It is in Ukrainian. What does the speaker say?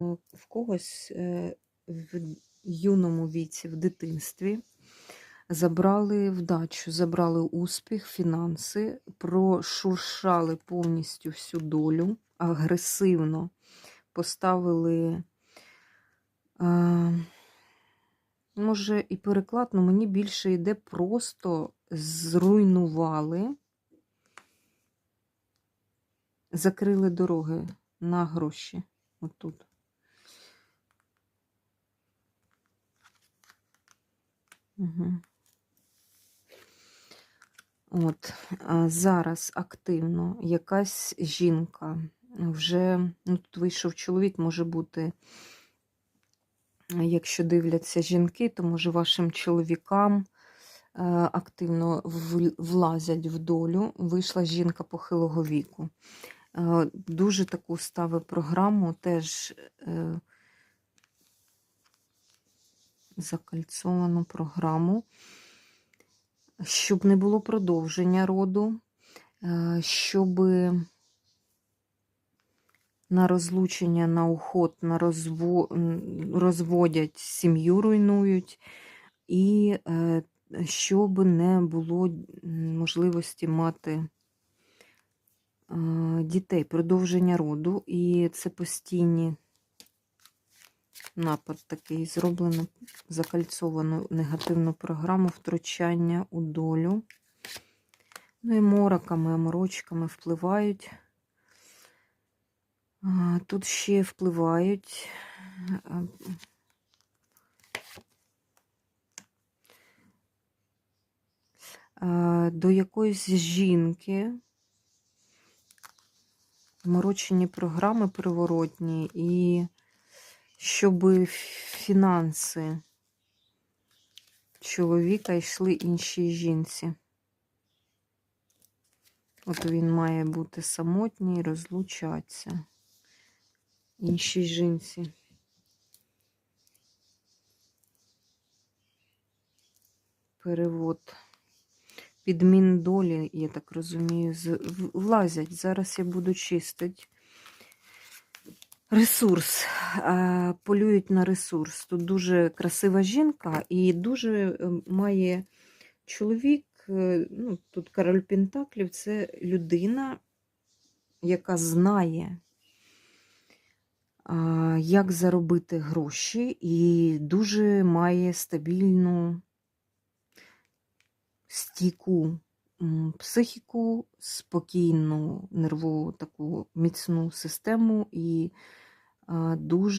в когось е, в юному віці, в дитинстві, забрали вдачу, забрали успіх, фінанси, прошуршали повністю всю долю, агресивно поставили, може, і переклад, але мені більше йде просто зруйнували, закрили дороги на гроші. Отут. Угу. От, зараз активно якась жінка вже, ну, тут вийшов чоловік, може бути, якщо дивляться жінки, то може вашим чоловікам е, активно влазять в долю. Вийшла жінка похилого віку. Е, Дуже таку ставить програму, теж е, закальцовану програму, щоб не було продовження роду, е, щоб на розлучення, на уход, на розво... розводять сім'ю, руйнують, і е, щоб не було можливості мати е, дітей, продовження роду. І це постійні напад такий зроблено, закальцовану негативну програму втручання у долю. Ну і мороками, аморочками впливають. Тут ще впливають. До якоїсь жінки морочені програми приворотні, і щоб фінанси чоловіка йшли іншій жінці. От він має бути самотній, розлучатися іншій жінці. Перевод. Підмін долі, я так розумію, влазять. Зараз я буду чистити. Ресурс. Полюють на ресурс. Тут дуже красива жінка і дуже е, має чоловік. е, Ну, тут король Пентаклів це людина, яка знає, як заробити гроші, і дуже має стабільну, стійку психіку, спокійну нервову таку міцну систему і дуже